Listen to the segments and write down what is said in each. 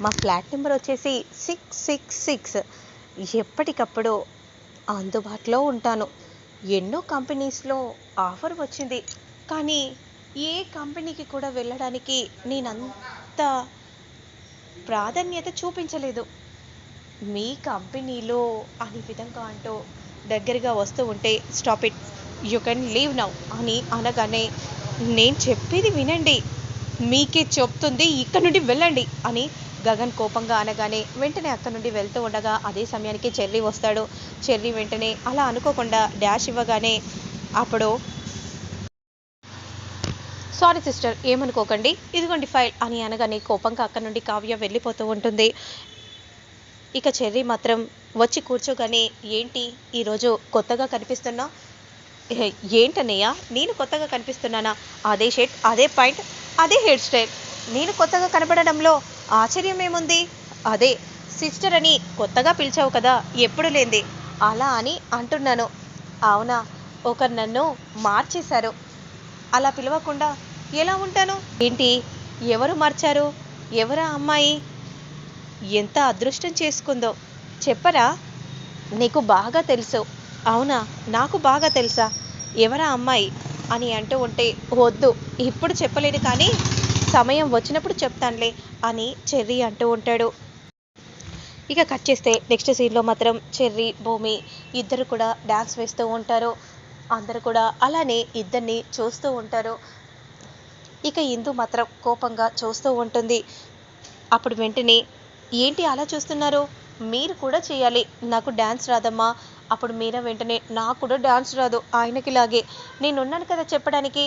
మా flat number వచ్చేసి six six six. ఎప్పటికప్పుడు అందుబాటులో ఉంటాను. ఎన్నో కంపెనీస్లో ఆఫర్ వచ్చింది. కానీ ఏ కంపెనీకి కూడా వెళ్ళడానికి నేను అంత ప్రాధాన్యత చూపించలేదు. మీ కంపెనీలో అనే విధంగా అంటూ దగ్గరగా వస్తూ ఉంటే stop it. You can leave now అని అనగానే నేను చెప్పేది వినండి. మీకే చెప్తుంది ఇక్కడ నుండి వెళ్ళండి అని గగన్ కోపంగా అనగానే వెంటనే అక్కడ నుండి వెళ్తూ ఉండగా అదే సమయానికి చెర్రీ వస్తాడు. చెర్రీ వెంటనే అలా అనుకోకుండా డాష్ ఇవ్వగానే అప్పుడు సారీ సిస్టర్ ఏమనుకోకండి. ఇదిగోండి ఫైల్ అని అనగానే కోపంగా అక్కడ నుండి కావ్య వెళ్ళిపోతూ ఉంటుంది. ఇక చెర్రీ మాత్రం వచ్చి కూర్చోగానే ఏంటి? ఈరోజు కొత్తగా కనిపిస్తున్నా ఏంటన్నయ్య? నేను కొత్తగా కనిపిస్తున్నానా? అదే షర్ట్ అదే పాయింట్ అదే హెయిర్ స్టైల్. నేను కొత్తగా కనపడడంలో ఆశ్చర్యం ఏముంది అదే సిస్టర్ అని కొత్తగా పిలిచావు కదా ఎప్పుడు లేంది? అలా అని అంటున్నాను. అవునా ఒకరు నన్ను మార్చేశారు. అలా పిలవకుండా ఎలా ఉంటాను? ఏంటి ఎవరు మార్చారు? ఎవరా అమ్మాయి? ఎంత అదృష్టం చేసుకుందో. చెప్పరా? నీకు బాగా తెలుసు. అవునా నాకు బాగా తెలుసా? ఎవరా అమ్మాయి అని అంటూ ఉంటే వద్దు ఇప్పుడు చెప్పలేను కానీ సమయం వచ్చినప్పుడు చెప్తానులే అని చెర్రీ అంటూ ఉంటాడు. ఇక కట్ చేస్తే నెక్స్ట్ సీన్లో మాత్రం చెర్రీ భూమి ఇద్దరు కూడా డ్యాన్స్ వేస్తూ ఉంటారు. అందరు కూడా అలానే ఇద్దరిని చూస్తూ ఉంటారు. ఇక ఇందు మాత్రం కోపంగా చూస్తూ ఉంటుంది. అప్పుడు వెంటనే ఏంటి అలా చూస్తున్నారు? మీరు కూడా చేయాలి. నాకు డ్యాన్స్ రాదమ్మా. అప్పుడు మీరా వెంటనే నాకు కూడా డ్యాన్స్ రాదు. ఆయనకిలాగే. నేనున్నాను కదా చెప్పడానికి.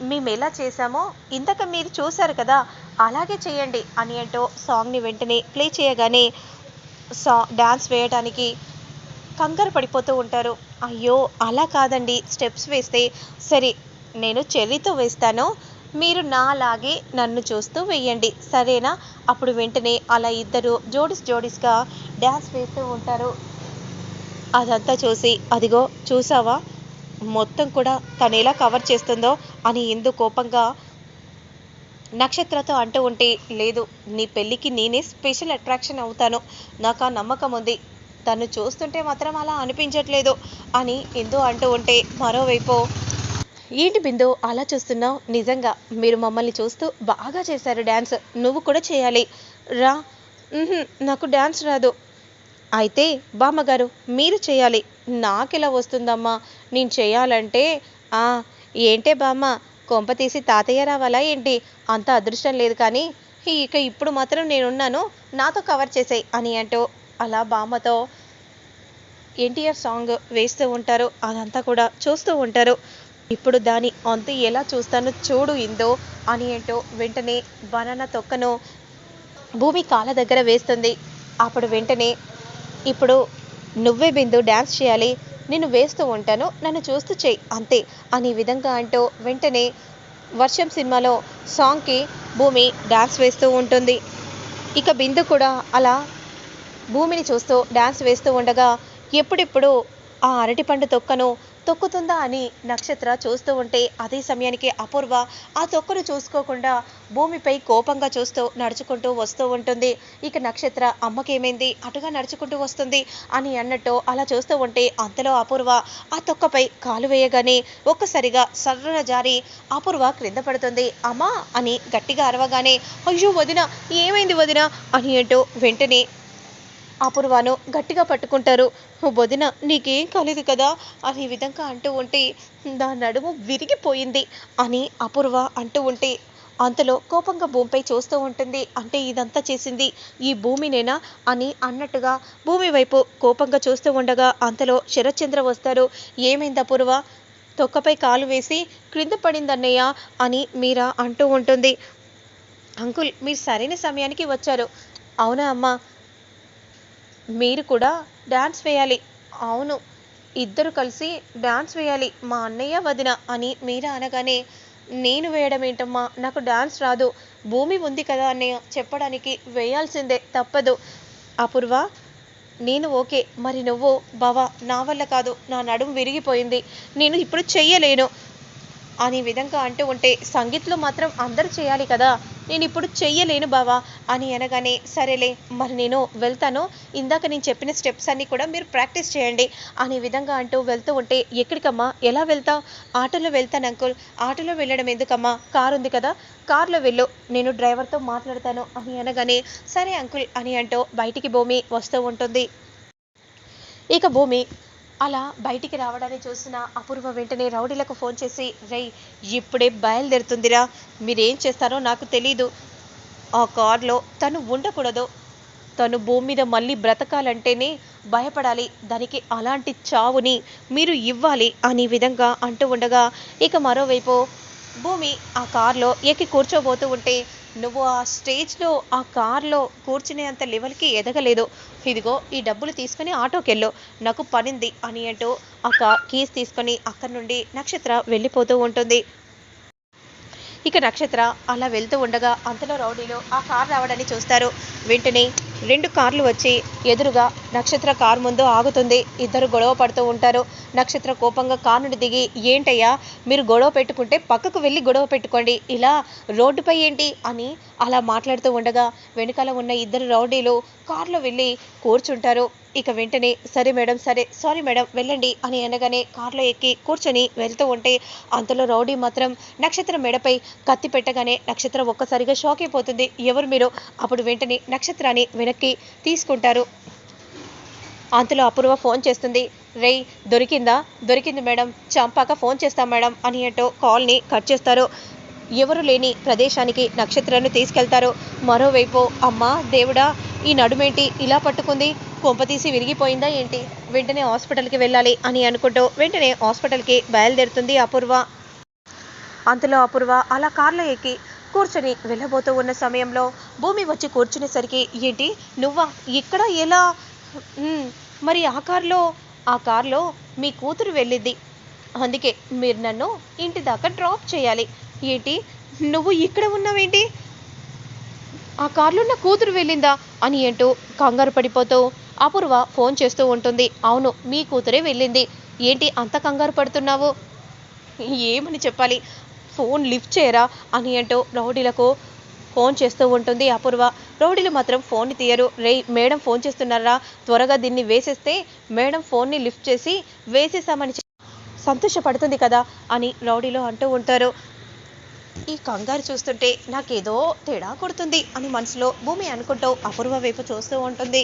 మేము ఎలా చేశామో ఇంతక మీరు చూశారు కదా. అలాగే చేయండి అని అంటూ సాంగ్ని వెంటనే ప్లే చేయగానే సా డ్యాన్స్ వేయడానికి కంగారు పడిపోతూ ఉంటారు. అయ్యో అలా కాదండి. స్టెప్స్ వేస్తే సరే నేను చెర్రీతో వేస్తాను. మీరు నాలాగే నన్ను చూస్తూ వేయండి సరేనా? అప్పుడు వెంటనే అలా ఇద్దరు జోడిస్ జోడిస్గా డ్యాన్స్ వేస్తూ ఉంటారు. అదంతా చూసి అదిగో చూసావా? మొత్తం కూడా తను ఎలా కవర్ చేస్తుందో? అని ఎందు కోపంగా నక్షత్రతో అంటూ ఉంటే లేదు నీ పెళ్ళికి నేనే స్పెషల్ అట్రాక్షన్ అవుతాను. నాకు ఆ నమ్మకం ఉంది. తను చూస్తుంటే మాత్రం అలా అనిపించట్లేదు అని ఎందు అంటూ ఉంటే మరోవైపు ఏంటి బిందు అలా చూస్తున్నావు? నిజంగా మీరు మమ్మల్ని చూస్తూ బాగా చేశారు డ్యాన్స్ నువ్వు కూడా చేయాలి. రా. నాకు డ్యాన్స్ రాదు. అయితే బామ్మగారు మీరు చేయాలి. నాకెలా వస్తుందమ్మా? నేను చేయాలంటే "ఆ, ఏంటే బామ్మ? కొంప తీసి తాతయ్య రావాలా ఏంటి? అంత అదృష్టం లేదు కానీ ఇక ఇప్పుడు మాత్రం నేనున్నాను. నాతో కవర్ చేసేయి అని అంటూ అలా బామ్మతో ఎన్టీఆర్ సాంగ్ వేస్తూ ఉంటారు. అదంతా కూడా చూస్తూ ఉంటారు. ఇప్పుడు దాని అంత ఎలా చూస్తానో చూడు ఇందో అని ఏంటో వెంటనే బనాన తొక్కను భూమి కాళ్ళ దగ్గర వేస్తుంది. అప్పుడు వెంటనే ఇప్పుడు నువ్వే బిందు డ్యాన్స్ చేయాలి. నేను వేస్తూ ఉంటాను. నన్ను చూస్తూ చెయ్యి అంతే. అనే విధంగా అంటూ వెంటనే వర్షం సినిమాలో సాంగ్కి భూమి డ్యాన్స్ వేస్తూ ఉంటుంది. ఇక బిందు కూడా అలా భూమిని చూస్తూ డ్యాన్స్ వేస్తూ ఉండగా ఎప్పుడెప్పుడు ఆ అరటిపండు తొక్కను తొక్కుతుందా అని నక్షత్ర చూస్తూ ఉంటే అదే సమయానికి అపూర్వ ఆ తొక్కను చూసుకోకుండా భూమిపై కోపంగా చూస్తూ నడుచుకుంటూ వస్తూ ఉంటుంది. ఇక నక్షత్ర అమ్మకేమైంది? అటుగా నడుచుకుంటూ వస్తుంది అని అన్నట్టు అలా చూస్తూ ఉంటే అంతలో అపూర్వ ఆ తొక్కపై కాలు వేయగానే ఒక్కసారిగా సర్ర జారి అపూర్వ క్రింద పడుతుంది. అమ్మా అని గట్టిగా అరవగానే అయ్యో వదిన ఏమైంది వదిన? అని అంటూ వెంటనే అపూర్వను గట్టిగా పట్టుకుంటారు. వదిన నీకేం కాలేదు కదా? అనే విధంగా అంటూ ఉంటే నా నడుము విరిగిపోయింది అని అపూర్వ అంటూ ఉంటే అంతలో కోపంగా భూమిపై చూస్తూ ఉంటుంది. అంటే ఇదంతా చేసింది ఈ భూమినేనా అని అన్నట్టుగా భూమి వైపు కోపంగా చూస్తూ ఉండగా అంతలో శరత్చంద్ర వస్తారు. ఏమైంది అపూర్వ? తొక్కపై కాలు వేసి క్రింద పడిందన్నయ్య అని మీరా అంటూ ఉంటుంది. అంకుల్ మీరు సరైన సమయానికి వచ్చారు. అవునా అమ్మా? మీరు కూడా డాన్స్ వేయాలి. అవును ఇద్దరు కలిసి డాన్స్ వేయాలి. మా అన్నయ్య వదిన అని మీరా అనగానే నేను వేయడం ఏంటమ్మా? నాకు డాన్స్ రాదు. భూమి ఉంది కదా అన్నయ్య చెప్పడానికి వేయాల్సిందే తప్పదు. అపూర్వ నేను ఓకే. మరి నువ్వు బావా నా వల్ల కాదు. నా నడుము విరిగిపోయింది. నేను ఇప్పుడు చెయ్యలేను. అనే విధంగా అంటూ ఉంటే సంగీత్లో మాత్రం అందరూ చేయాలి కదా. నేను ఇప్పుడు చెయ్యలేను బావా అని అనగానే సరేలే మరి నేను వెళ్తాను. ఇందాక నేను చెప్పిన స్టెప్స్ అన్నీ కూడా మీరు ప్రాక్టీస్ చేయండి అనే విధంగా అంటూ వెళ్తూ ఉంటే ఎక్కడికమ్మా? ఎలా వెళ్తావు ఆటోలో వెళ్తాను అంకుల్. ఆటోలో వెళ్ళడం ఎందుకమ్మా? కార్ ఉంది కదా కార్లో వెళ్ళు. నేను డ్రైవర్తో మాట్లాడతాను అని అనగానే సరే అంకుల్ అని అంటూ బయటికి భూమి వస్తూ ఉంటుంది. ఇక భూమి అలా బయటికి రావడాన్ని చూసిన అపూర్వ వెంటనే రౌడీలకు ఫోన్ చేసి రేయ్ ఇప్పుడే బయలుదేరుతుందిరా. మీరేం చేస్తారో నాకు తెలీదు. ఆ కార్లో తను ఉండకూడదు. తను భూమి మీద మళ్ళీ బ్రతకాలంటేనే భయపడాలి. దానికి అలాంటి చావుని మీరు ఇవ్వాలి అనే విధంగా అంటూ ఉండగా ఇక మరోవైపు భూమి ఆ కార్లో ఎక్కి కూర్చోబోతూ ఉంటే నువ్వు ఆ స్టేజ్లో ఆ కార్లో కూర్చునేంత లెవెల్కి ఎదగలేదు. ఇదిగో ఈ డబ్బులు తీసుకుని ఆటోకి వెళ్ళు నాకు పనింది అని అంటూ ఆ కా కీస్ తీసుకొని అక్కడి నుండి నక్షత్ర వెళ్ళిపోతూ ఉంటుంది. ఇక నక్షత్ర అలా వెళ్తూ ఉండగా అంతలో రౌడీలు ఆ కార్ రావడాన్ని చూస్తారు. వెంటనే రెండు కార్లు వచ్చి ఎదురుగా నక్షత్ర కార్ ముందు ఆగుతుంది. ఇద్దరు గొడవ పడుతూ ఉంటారు. నక్షత్ర కోపంగా కార్ నుండి దిగి ఏంటయ్యా మీరు గొడవ పెట్టుకుంటే పక్కకు వెళ్ళి గొడవ పెట్టుకోండి. ఇలా రోడ్డుపై ఏంటి? అని అలా మాట్లాడుతూ ఉండగా వెనకాల ఉన్న ఇద్దరు రౌడీలు కార్లో వెళ్ళి కూర్చుంటారు. ఇక వెంటనే సరే మేడం సరే సారీ మేడం వెళ్ళండి అని అనగానే కార్లో ఎక్కి కూర్చొని వెళ్తూ ఉంటే అంతలో రౌడీ మాత్రం నక్షత్రం మెడపై కత్తి పెట్టగానే నక్షత్రం ఒక్కసారిగా షాక్ అయిపోతుంది. ఎవరు మీరు? అప్పుడు వెంటనే నక్షత్రాన్ని వెనక్కి తీసుకుంటారు. అంతలో అపూర్వ ఫోన్ చేస్తుంది. రేయ్ దొరికిందా? దొరికింది మేడం చంపాక ఫోన్ చేస్తాం మేడం అని అంటూ కాల్ని కట్ చేస్తారు. ఎవరు లేని ప్రదేశానికి నక్షత్రాన్ని తీసుకెళ్తారు. మరోవైపు అమ్మ దేవుడా ఈ నడుమేంటి? ఇలా పట్టుకుంది? కొంపతీసి విరిగిపోయిందా ఏంటి? వెంటనే హాస్పిటల్కి వెళ్ళాలి అని అనుకుంటూ వెంటనే హాస్పిటల్కి బయలుదేరుతుంది అపూర్వ. అంతలో అపూర్వ అలా కార్లో ఎక్కి కూర్చొని వెళ్ళబోతూ ఉన్న సమయంలో భూమి వచ్చి కూర్చునేసరికి ఏంటి? నువ్వా? ఇక్కడ ఎలా? మరి ఆ కార్లో? ఆ కార్లో మీ కూతురు వెళ్ళింది. అందుకే మీరు నన్ను ఇంటి దాకా డ్రాప్ చేయాలి. ఏంటి? నువ్వు ఇక్కడ ఉన్నావేంటి? ఆ కార్లో నా కూతురు వెళ్ళిందా? అని అంటూ కంగారు పడిపోతూ అపూర్వ ఫోన్ చేస్తూ ఉంటుంది. అవును మీ కూతురే వెళ్ళింది. ఏంటి అంత కంగారు పడుతున్నావు? ఏమని చెప్పాలి? ఫోన్ లిఫ్ట్ చేయరా అని అంటూ రౌడీలకు ఫోన్ చేస్తూ ఉంటుంది అపూర్వ. రౌడీలు మాత్రం ఫోన్ తీయరు. రే మేడం ఫోన్ చేస్తున్నారా? త్వరగా దీన్ని వేసేస్తే మేడం ఫోన్ని లిఫ్ట్ చేసి వేసేసామని సంతోషపడుతుంది కదా అని రౌడీలు అంటూ ఉంటారు. ఈ కంగారు చూస్తుంటే నాకేదో తేడా కొడుతుంది అని మనసులో భూమి అనుకుంటూ అపూర్వ వైపు చూస్తూ ఉంటుంది.